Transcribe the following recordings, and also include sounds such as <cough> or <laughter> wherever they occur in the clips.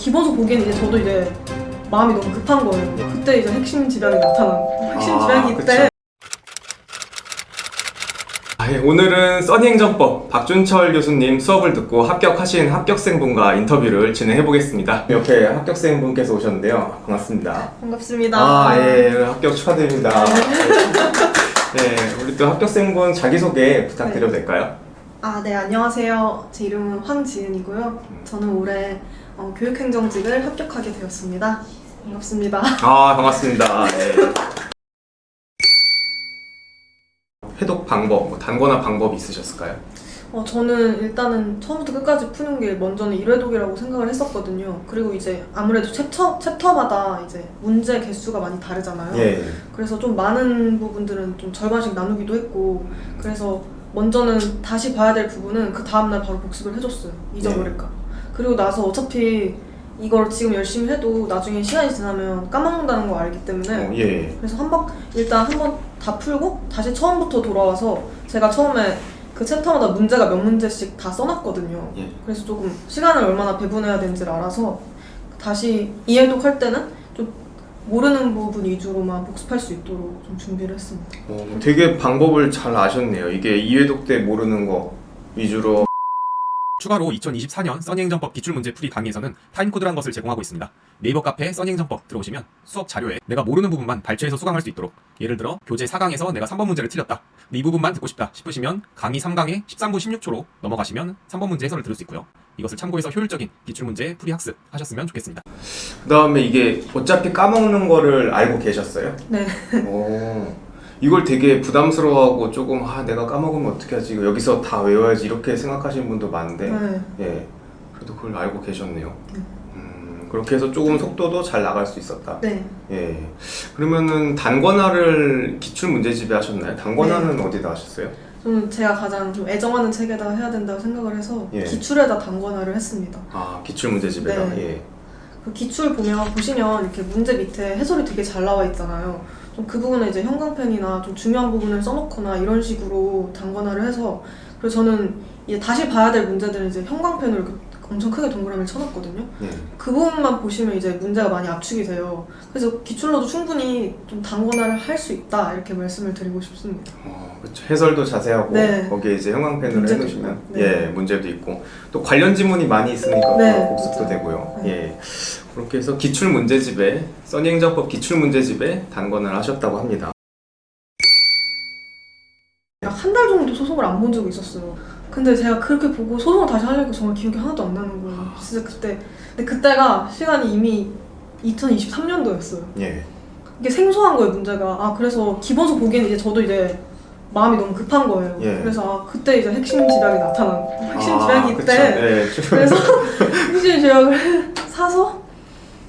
기본서 보기에는 이제 저도 이제 마음이 너무 급한 거예요. 그때 이제 핵심 집약이 나타난 핵심 아, 집약이 그쵸. 이때 아, 예, 오늘은 써니행정법 박준철 교수님 수업을 듣고 합격하신 합격생분과 인터뷰를 진행해 보겠습니다. 옆에 합격생분께서 오셨는데요. 반갑습니다. 반갑습니다. 아, 예, 합격 축하드립니다. 네, 우리 또 합격생분 자기소개 부탁드려도 될까요? 아, 네, 안녕하세요. 제 이름은 황지은이고요. 저는 올해 어, 교육행정직을 합격하게 되었습니다. 반갑습니다. 아, 반갑습니다. 네. 해독 방법, 뭐 단거나 방법이 있으셨을까요? 어, 저는 일단은 처음부터 끝까지 푸는 게 먼저는 1회독이라고 생각을 했었거든요. 그리고 이제 아무래도 챕터, 챕터마다 이제 문제 개수가 많이 다르잖아요. 예. 그래서 좀 많은 부분들은 좀 절반씩 나누기도 했고 그래서 먼저는 다시 봐야 될 부분은 그 다음날 바로 복습을 해줬어요 잊어버릴까 그리고 나서 어차피 이걸 지금 열심히 해도 나중에 시간이 지나면 까먹는다는 걸 알기 때문에 어, 예. 그래서 한번 일단 한번 다 풀고 다시 처음부터 돌아와서 제가 처음에 그 챕터마다 문제가 몇 문제씩 다 써놨거든요 예. 그래서 조금 시간을 얼마나 배분해야 되는지를 알아서 다시 이해독할 때는 좀 모르는 부분 위주로만 복습할 수 있도록 좀 준비를 했습니다. 어, 되게 방법을 잘 아셨네요. 이게 이해독 때 모르는 거 위주로 추가로 2024년 써니행정법 기출문제 풀이 강의에서는 타임코드란 것을 제공하고 있습니다. 네이버 카페 써니행정법 들어오시면 수업 자료에 내가 모르는 부분만 발췌해서 수강할 수 있도록 예를 들어 교재 4강에서 내가 3번 문제를 틀렸다. 근데 이 부분만 듣고 싶다 싶으시면 강의 3강의 13분 16초로 넘어가시면 3번 문제 해설을 들을 수 있고요. 이것을 참고해서 효율적인 기출문제 풀이 학습 하셨으면 좋겠습니다. 그다음에 이게 어차피 까먹는 거를 알고 계셨어요? 네. 오, 이걸 되게 부담스러워하고 조금 아 내가 까먹으면 어떻게 하지? 이거 여기서 다 외워야지 이렇게 생각하시는 분도 많은데 네. 예, 그래도 그걸 알고 계셨네요. 네. 음, 그렇게 해서 조금 속도도 잘 나갈 수 있었다. 네. 예, 그러면은 단권화를 기출 문제집에 하셨나요? 단권화는 네. 어디다 하셨어요? 저는 제가 가장 좀 애정하는 책에다 해야 된다고 생각을 해서 예. 기출에다 단권화를 했습니다. 아 기출 문제집에다. 네. 예. 그 기출 보면 보시면 이렇게 문제 밑에 해설이 되게 잘 나와 있잖아요. 좀 그 부분에 이제 형광펜이나 좀 중요한 부분을 써놓거나 이런 식으로 단권화를 해서 그래서 저는 이제 다시 봐야 될 문제들은 이제 형광펜으로 엄청 크게 동그라미를 쳐놨거든요. 예. 그 부분만 보시면 이제 문제가 많이 압축이 돼요. 그래서 기출로도 충분히 좀 단권화를 할 수 있다 이렇게 말씀을 드리고 싶습니다. 어, 그렇죠. 해설도 자세하고 네. 거기에 이제 형광펜으로 문제도 해놓으시면 있고. 네. 예 문제도 있고 또 관련 지문이 많이 있으니까 네, 또 복습도 맞아요. 되고요. 네. 예 그렇게 해서 기출 문제집에 써니행정법 기출 문제집에 단권을 하셨다고 합니다. 한 달 정도 소송을 안 본 적이 있었어요. 근데 제가 그렇게 보고 소송을 다시 하려니까 정말 기억이 하나도 안 나는 거예요. 진짜 그때. 근데 그때가 시간이 이미 2023년도였어요. 예. 이게 생소한 거예요, 문제가. 아, 그래서 기본서 보기에는 이제 저도 이제 마음이 너무 급한 거예요. 예. 그래서 아, 그때 이제 핵심 집약이 나타난, 핵심 아, 집약이 그쵸. 이때. 예, 좀- 그래서 <laughs> 핵심 집약을 사서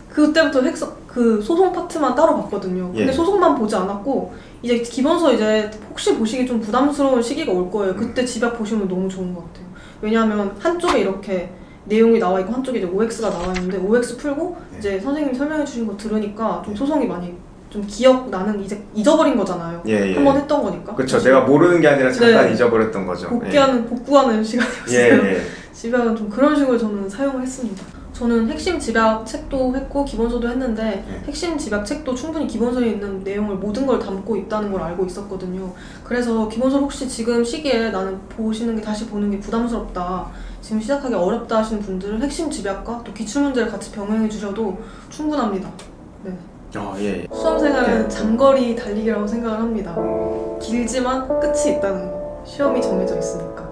그때부터 핵, 그 소송 파트만 따로 봤거든요. 근데 예. 소송만 보지 않았고 이제 기본서 이제 혹시 보시기 좀 부담스러운 시기가 올 거예요. 그때 집약 보시면 너무 좋은 것 같아요. 왜냐하면 한쪽에 이렇게 내용이 나와 있고 한쪽에 이제 OX가 나와 있는데 OX 풀고 네. 이제 선생님 설명해 주신 거 들으니까 좀 소송이 많이 좀 기억 나는 이제 잊어버린 거잖아요. 예, 예. 한번 했던 거니까. 그렇죠. 내가 모르는 게 아니라 잠깐 네. 잊어버렸던 거죠. 복귀하는 복구하는 예. 시간이었어요. 예, 예. <laughs> 집약은 좀 그런 식으로 저는 사용을 했습니다. 저는 핵심 집약 책도 했고 기본서도 했는데 네. 핵심 집약 책도 충분히 기본서에 있는 내용을 모든 걸 담고 있다는 걸 알고 있었거든요. 그래서 기본서 혹시 지금 시기에 나는 보시는 게 다시 보는 게 부담스럽다. 지금 시작하기 어렵다 하시는 분들은 핵심 집약과 또 기출 문제를 같이 병행해 주셔도 충분합니다. 네. 어, 예. 수험 생활은 네. 장거리 달리기라고 생각을 합니다. 길지만 끝이 있다는 거. 시험이 정해져 있으니까.